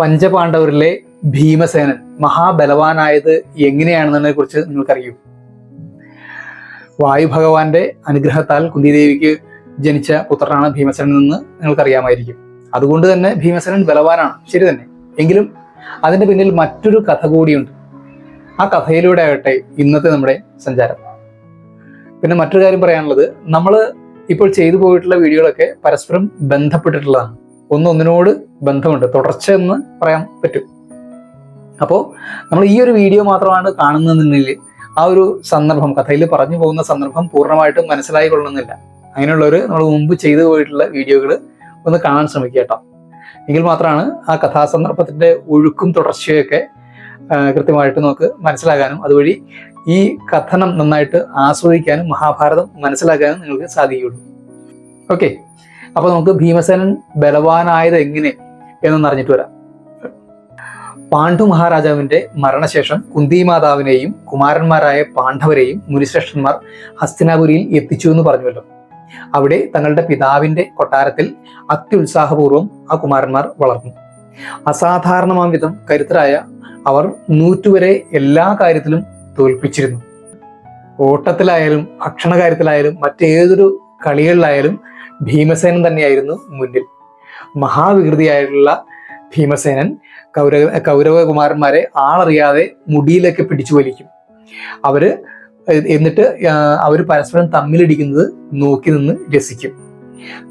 പഞ്ചപാണ്ഡവരിലെ ഭീമസേനൻ മഹാബലവാനായത് എങ്ങനെയാണെന്നതിനെ കുറിച്ച് നിങ്ങൾക്കറിയൂ. വായു ഭഗവാന്റെ അനുഗ്രഹത്താൽ കുന്തിദേവിക്ക് ജനിച്ച പുത്രനാണ് ഭീമസേനൻ എന്ന് നിങ്ങൾക്കറിയാമായിരിക്കും. അതുകൊണ്ട് തന്നെ ഭീമസേനൻ ബലവാനാണ് ശരി തന്നെ. എങ്കിലും അതിന്റെ പിന്നിൽ മറ്റൊരു കഥ കൂടിയുണ്ട്. ആ കഥയിലൂടെ ആകട്ടെ ഇന്നത്തെ നമ്മുടെ സഞ്ചാരം. പിന്നെ മറ്റൊരു കാര്യം പറയാനുള്ളത് നമ്മൾ ഇപ്പോൾ ചെയ്തു പോയിട്ടുള്ള വീഡിയോകളൊക്കെ പരസ്പരം ബന്ധപ്പെട്ടിട്ടുള്ളതാണ്. ഒന്നൊന്നിനോട് ബന്ധമുണ്ട്. തുടർച്ച എന്ന് പറയാൻ പറ്റും. അപ്പോൾ നമ്മൾ ഈ ഒരു വീഡിയോ മാത്രമാണ് കാണുന്നതെന്നുണ്ടെങ്കിൽ ആ ഒരു സന്ദർഭം കഥയിൽ പറഞ്ഞു പോകുന്ന സന്ദർഭം പൂർണമായിട്ടും മനസ്സിലായി കൊള്ളുന്നില്ല. അങ്ങനെയുള്ളവർ നമ്മൾ മുമ്പ് ചെയ്തു പോയിട്ടുള്ള വീഡിയോകൾ ഒന്ന് കാണാൻ ശ്രമിക്കുക കേട്ടോ. എങ്കിൽ മാത്രമാണ് ആ കഥാസന്ദർഭത്തിന്റെ ഒഴുക്കും തുടർച്ചയൊക്കെ കൃത്യമായിട്ട് നമുക്ക് മനസ്സിലാകാനും അതുവഴി ഈ കഥനം നന്നായിട്ട് ആസ്വദിക്കാനും മഹാഭാരതം മനസ്സിലാക്കാനും നിങ്ങൾക്ക് സാധിക്കുകയുള്ളൂ. ഓക്കെ. അപ്പൊ നമുക്ക് ഭീമസേനൻ ബലവാനായത് എങ്ങനെ എന്നൊന്ന് അറിഞ്ഞിട്ട് വരാം. പാണ്ഡു മഹാരാജാവിന്റെ മരണശേഷം കുന്തി മാതാവിനെയും കുമാരന്മാരായ പാണ്ഡവരെയും മുനിശ്രേഷ്ഠന്മാർ ഹസ്തിനാപുരിയിൽ എത്തിച്ചു എന്ന് പറഞ്ഞുവല്ലോ. അവിടെ തങ്ങളുടെ പിതാവിന്റെ കൊട്ടാരത്തിൽ അത്യുത്സാഹപൂർവം ആ കുമാരന്മാർ വളർന്നു. അസാധാരണമാം വിധം കരുത്തരായ അവർ നൂറ്റുവരെ എല്ലാ കാര്യത്തിലും തോൽപ്പിച്ചിരുന്നു. ഓട്ടത്തിലായാലും ഭക്ഷണ കാര്യത്തിലായാലും മറ്റേതൊരു കളികളിലായാലും ഭീമസേനൻ തന്നെയായിരുന്നു മുന്നിൽ. മഹാവികൃതിയായിട്ടുള്ള ഭീമസേനൻ കൗരവ കൗരവകുമാരന്മാരെ ആളറിയാതെ മുടിയിലൊക്കെ പിടിച്ചു വലിക്കും. അവർ എന്നിട്ട് അവർ പരസ്പരം തമ്മിലിടിക്കുന്നത് നോക്കി നിന്ന് രസിക്കും.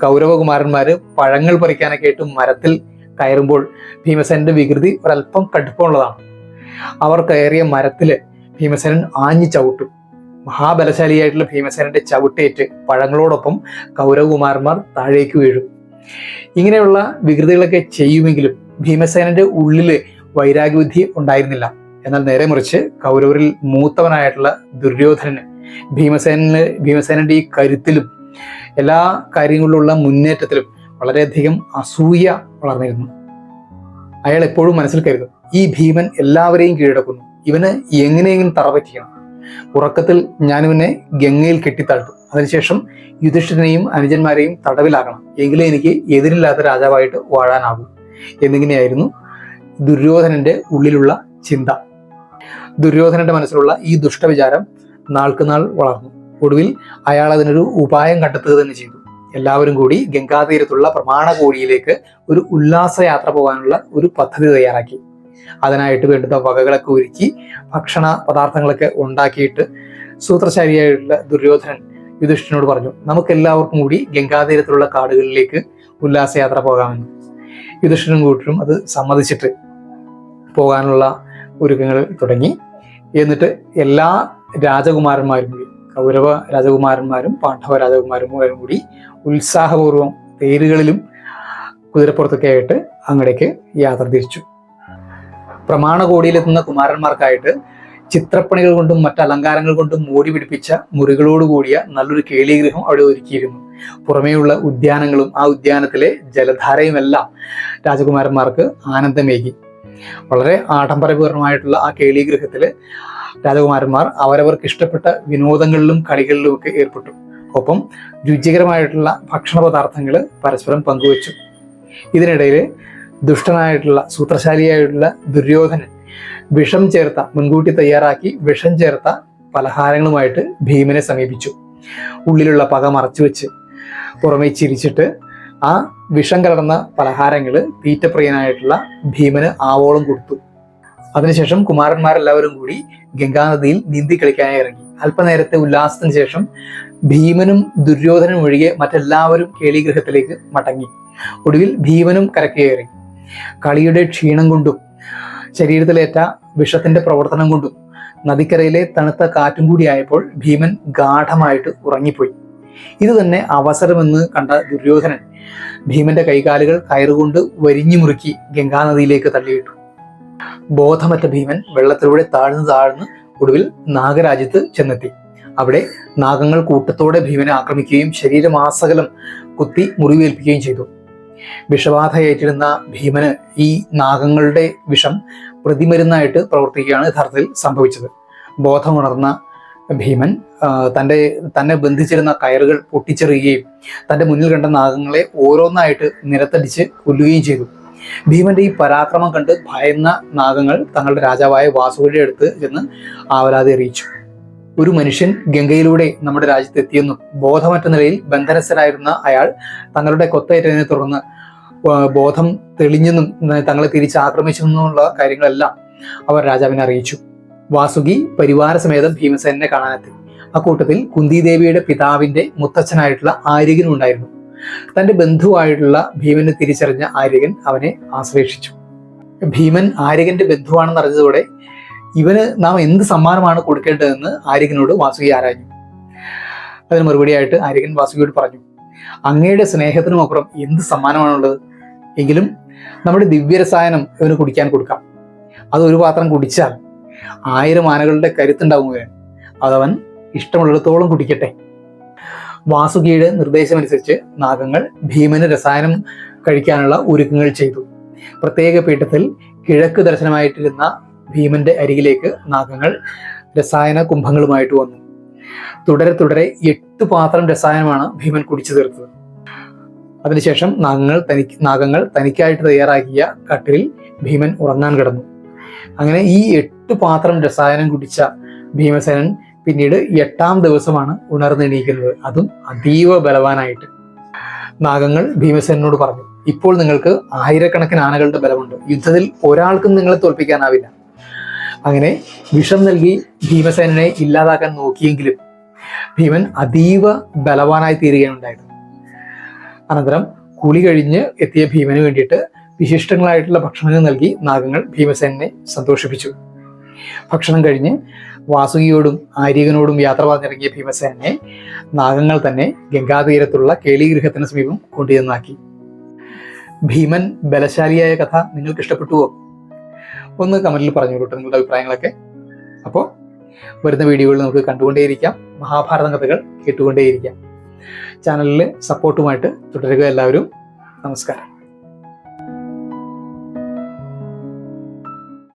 കൗരവകുമാരന്മാര് പഴങ്ങൾ പറിക്കാനൊക്കെ ആയിട്ട് മരത്തിൽ കയറുമ്പോൾ ഭീമസേനന്റെ വികൃതി ഒരല്പം കടുപ്പമുള്ളതാണ്. അവർ കയറിയ മരത്തിൽ ഭീമസേനൻ ആഞ്ഞു ചവിട്ടും. മഹാബലശാലിയായിട്ടുള്ള ഭീമസേനന്റെ ചവിട്ടേറ്റ് പഴങ്ങളോടൊപ്പം കൗരവകുമാരന്മാർ താഴേക്ക് വീഴും. ഇങ്ങനെയുള്ള വികൃതികളൊക്കെ ചെയ്യുമെങ്കിലും ഭീമസേനന്റെ ഉള്ളിൽ വൈരാഗ്യബുദ്ധി ഉണ്ടായിരുന്നില്ല. എന്നാൽ നേരെ മറിച്ച് കൗരവരിൽ മൂത്തവനായിട്ടുള്ള ദുര്യോധനന് ഭീമസേനന് ഭീമസേനന്റെ ഈ കരുത്തിലും എല്ലാ കാര്യങ്ങളിലുള്ള മുന്നേറ്റത്തിലും വളരെയധികം അസൂയ വളർന്നിരുന്നു. അയാൾ എപ്പോഴും മനസ്സിൽ കരുതും ഈ ഭീമൻ എല്ലാവരെയും കീഴടക്കുന്നു. ഇവന് എങ്ങനെയെങ്കിലും തറപറ്റിക്കണം ഉറക്കത്തിൽ ഞാനുവിനെ ഗംഗയിൽ കെട്ടിത്താഴ്ത്തും. അതിനുശേഷം യുധിഷ്ഠിരനെയും അനുജന്മാരെയും തടവിലാക്കണം. എങ്കിലേ എനിക്ക് എതിരില്ലാത്ത രാജാവായിട്ട് വാഴാനാകൂ. എന്നിങ്ങനെയായിരുന്നു ദുര്യോധനന്റെ ഉള്ളിലുള്ള ചിന്ത. ദുര്യോധനന്റെ മനസ്സിലുള്ള ഈ ദുഷ്ടവിചാരം നാൾക്കുനാൾ വളർന്നു. ഒടുവിൽ അയാൾ അതിനൊരു ഉപായം കണ്ടെത്തുക തന്നെ ചെയ്തു. എല്ലാവരും കൂടി ഗംഗാതീരത്തുള്ള പ്രമാണകോടിയിലേക്ക് ഒരു ഉല്ലാസയാത്ര പോകാനുള്ള ഒരു പദ്ധതി തയ്യാറാക്കി. അതിനായിട്ട് വേണ്ടുന്ന വകകളൊക്കെ ഒരുക്കി ഭക്ഷണ പദാർത്ഥങ്ങളൊക്കെ ഉണ്ടാക്കിയിട്ട് സൂത്രശാലിയായിട്ടുള്ള ദുര്യോധനൻ യുധിഷ്ഠിനോട് പറഞ്ഞു നമുക്ക് എല്ലാവർക്കും കൂടി ഗംഗാതീരത്തിലുള്ള കാടുകളിലേക്ക് ഉല്ലാസയാത്ര പോകാമെന്ന്. യുധിഷ്ഠിനും കൂട്ടരും അത് സമ്മതിച്ചിട്ട് പോകാനുള്ള ഒരുക്കങ്ങൾ തുടങ്ങി. എന്നിട്ട് എല്ലാ രാജകുമാരന്മാരും കൂടി കൗരവ രാജകുമാരന്മാരും പാണ്ഡവ രാജകുമാരന്മാരും കൂടി ഉത്സാഹപൂർവം തേരുകളിലും കുതിരപ്പുറത്തൊക്കെ ആയിട്ട് അങ്ങടേക്ക് യാത്ര തിരിച്ചു. പ്രമാണകോടിയിലെത്തുന്ന കുമാരന്മാർക്കായിട്ട് ചിത്രപ്പണികൾ കൊണ്ടും മറ്റ് അലങ്കാരങ്ങൾ കൊണ്ടും മൂടി പിടിപ്പിച്ച മുറികളോട് കൂടിയ നല്ലൊരു കേളീഗൃഹം അവിടെ ഒരുക്കിയിരുന്നു. പുറമേയുള്ള ഉദ്യാനങ്ങളും ആ ഉദ്യാനത്തിലെ ജലധാരയുമെല്ലാം രാജകുമാരന്മാർക്ക് ആനന്ദമേകി. വളരെ ആഡംബരപൂർണമായിട്ടുള്ള ആ കേളീഗൃഹത്തിൽ രാജകുമാരന്മാർ അവരവർക്ക് ഇഷ്ടപ്പെട്ട വിനോദങ്ങളിലും കളികളിലും ഒക്കെ ഏർപ്പെട്ടു. ഒപ്പം രുചികരമായിട്ടുള്ള ഭക്ഷണ പദാർത്ഥങ്ങൾ പരസ്പരം പങ്കുവച്ചു. ഇതിനിടയിൽ ദുഷ്ടനായിട്ടുള്ള സൂത്രശാലിയായിട്ടുള്ള ദുര്യോധനൻ വിഷം ചേർത്ത മുൻകൂട്ടി തയ്യാറാക്കി വിഷം ചേർത്ത പലഹാരങ്ങളുമായിട്ട് ഭീമനെ സമീപിച്ചു. ഉള്ളിലുള്ള പക മറച്ചു വെച്ച് പുറമേ ചിരിച്ചിട്ട് ആ വിഷം കലർന്ന പലഹാരങ്ങൾ തീറ്റപ്രിയനായിട്ടുള്ള ഭീമന് ആവോളം കൊടുത്തു. അതിനുശേഷം കുമാരന്മാരെല്ലാവരും കൂടി ഗംഗാനദിയിൽ നീന്തി കളിക്കാനായി ഇറങ്ങി. അല്പനേരത്തെ ഉല്ലാസത്തിന് ശേഷം ഭീമനും ദുര്യോധനും ഒഴികെ മറ്റെല്ലാവരും കേളിഗ്രഹത്തിലേക്ക് മടങ്ങി. ഒടുവിൽ ഭീമനും കരക്കയേറി കളിയുടെ ക്ഷീണം കൊണ്ടും ശരീരത്തിലേറ്റ വിഷത്തിന്റെ പ്രവർത്തനം കൊണ്ടും നദിക്കരയിലെ തണുത്ത കാറ്റും കൂടിയായപ്പോൾ ഭീമൻ ഗാഠമായിട്ട് ഉറങ്ങിപ്പോയി. ഇത് തന്നെ അവസരമെന്ന് കണ്ട ദുര്യോധനൻ ഭീമന്റെ കൈകാലുകൾ കയറുകൊണ്ട് വരിഞ്ഞു മുറുക്കി ഗംഗാനദിയിലേക്ക് തള്ളിയിട്ടു. ബോധമറ്റ ഭീമൻ വെള്ളത്തിലൂടെ താഴ്ന്നു താഴ്ന്ന് ഒടുവിൽ നാഗരാജ്യത്ത് ചെന്നെത്തി. അവിടെ നാഗങ്ങൾ കൂട്ടത്തോടെ ഭീമനെ ആക്രമിക്കുകയും ശരീരമാസകലം കുത്തി മുറിവേൽപ്പിക്കുകയും ചെയ്തു. വിഷബാധ ഏറ്റിരുന്ന ഭീമന് ഈ നാഗങ്ങളുടെ വിഷം പ്രതിമരുന്നായിട്ട് പ്രവർത്തിക്കുകയാണ് യഥാർത്ഥത്തിൽ സംഭവിച്ചത്. ബോധമുണർന്ന ഭീമൻ തന്റെ തന്നെ ബന്ധിച്ചിരുന്ന കയറുകൾ പൊട്ടിച്ചെറിയുകയും തന്റെ മുന്നിൽ കണ്ട നാഗങ്ങളെ ഓരോന്നായിട്ട് നിരത്തടിച്ച് കൊല്ലുകയും ചെയ്തു. ഭീമന്റെ ഈ പരാക്രമം കണ്ട് ഭയന്ന നാഗങ്ങൾ തങ്ങളുടെ രാജാവായ വാസുകിയുടെ അടുത്ത് ചെന്ന് ആവലാതി അറിയിച്ചു. ഒരു മനുഷ്യൻ ഗംഗയിലൂടെ നമ്മുടെ രാജ്യത്ത് എത്തിയെന്നും ബോധമറ്റ നിലയിൽ ബന്ധനസ്ഥരായിരുന്ന അയാൾ തങ്ങളുടെ കൊത്തയേറ്റതിനെ തുടർന്ന് ബോധം തെളിഞ്ഞെന്നും തങ്ങളെ തിരിച്ച് ആക്രമിച്ചെന്നുള്ള കാര്യങ്ങളെല്ലാം അവർ രാജാവിനെ അറിയിച്ചു. വാസുകി പരിവാരസമേതം ഭീമസേനെ കാണാനെത്തി. അക്കൂട്ടത്തിൽ കുന്തിദേവിയുടെ പിതാവിന്റെ മുത്തച്ഛനായിട്ടുള്ള ആര്യകനും ഉണ്ടായിരുന്നു. തന്റെ ബന്ധുവായിട്ടുള്ള ഭീമനെ തിരിച്ചറിഞ്ഞ ആര്യകൻ അവനെ ആശ്ലേഷിച്ചു ഭീമൻ ആര്യകന്റെ ബന്ധുവാണെന്ന് അറിഞ്ഞതോടെ ഇവന് നാം എന്ത് സമ്മാനമാണ് കൊടുക്കേണ്ടതെന്ന് ആര്യകനോട് വാസുകി ആരാഞ്ഞു. അതിന് മറുപടിയായിട്ട് ആര്യകൻ വാസുകിയോട് പറഞ്ഞു അങ്ങയുടെ സ്നേഹത്തിനും അപ്പുറം എന്ത് സമ്മാനമാണുള്ളത്? എങ്കിലും നമ്മുടെ ദിവ്യരസായനം ഇവന് കുടിക്കാൻ കൊടുക്കാം. അത് ഒരു പാത്രം കുടിച്ചാൽ ആയിരം ആനകളുടെ കരുത്തുണ്ടാവും ഇവൻ അതവൻ ഇഷ്ടമുള്ളിടത്തോളം കുടിക്കട്ടെ. വാസുകിയുടെ നിർദ്ദേശമനുസരിച്ച് നാഗങ്ങൾ ഭീമന് രസായനം കഴിക്കാനുള്ള ഒരുക്കങ്ങൾ ചെയ്തു. പ്രത്യേക പീഠത്തിൽ കിഴക്ക് ദർശനമായിട്ടിരുന്ന ഭീമന്റെ അരികിലേക്ക് നാഗങ്ങൾ രസായന കുംഭങ്ങളുമായിട്ട് വന്നു. തുടരെ തുടരെ എട്ട് പാത്രം രസായനമാണ് ഭീമൻ കുടിച്ചു തീർത്തത്. അതിനുശേഷം നാഗങ്ങൾ തനിക്ക് നാഗങ്ങൾ തനിക്കായിട്ട് തയ്യാറാക്കിയ കട്ടിലിൽ ഭീമൻ ഉറങ്ങാൻ കിടന്നു. അങ്ങനെ ഈ എട്ട് പാത്രം രസായനം കുടിച്ച ഭീമസേനൻ പിന്നീട് എട്ടാം ദിവസമാണ് ഉണർന്നെണീക്കുന്നത്. അതും അതീവ ബലവാനായിട്ട്. നാഗങ്ങൾ ഭീമസേനോട് പറഞ്ഞു ഇപ്പോൾ നിങ്ങൾക്ക് ആയിരക്കണക്കിന് ആനകളുടെ ബലമുണ്ട്. യുദ്ധത്തിൽ ഒരാൾക്കും നിങ്ങളെ തോൽപ്പിക്കാനാവില്ല. അങ്ങനെ വിഷം നൽകി ഭീമസേനനെ ഇല്ലാതാക്കാൻ നോക്കിയെങ്കിലും ഭീമൻ അതീവ ബലവാനായി തീരുകയുണ്ടായത് അനന്തരം കുളി കഴിഞ്ഞ് എത്തിയ ഭീമന് വേണ്ടിയിട്ട് വിശിഷ്ടങ്ങളായിട്ടുള്ള ഭക്ഷണങ്ങൾ നൽകി നാഗങ്ങൾ ഭീമസേനെ സന്തോഷിപ്പിച്ചു. ഭക്ഷണം കഴിഞ്ഞ് വാസുകിയോടും ആര്യകനോടും യാത്ര പറഞ്ഞിറങ്ങിയ ഭീമസേനെ നാഗങ്ങൾ തന്നെ ഗംഗാതീരത്തുള്ള കേളിഗൃഹത്തിന് സമീപം കൊണ്ടുചെന്നാക്കി. ഭീമൻ ബലശാലിയായ കഥ നിങ്ങൾക്ക് ഇഷ്ടപ്പെട്ടുവോ ഒന്ന് കമന്റിൽ പറഞ്ഞു കേട്ടോ നിങ്ങളുടെ അഭിപ്രായങ്ങളൊക്കെ. അപ്പോൾ വരുന്ന വീഡിയോകൾ നമുക്ക് കണ്ടുകൊണ്ടേയിരിക്കാം. മഹാഭാരത കഥകൾ കേട്ടുകൊണ്ടേയിരിക്കാം. ചാനലിൽ സപ്പോർട്ടുമായിട്ട് തുടരുക എല്ലാവരും. നമസ്കാരം.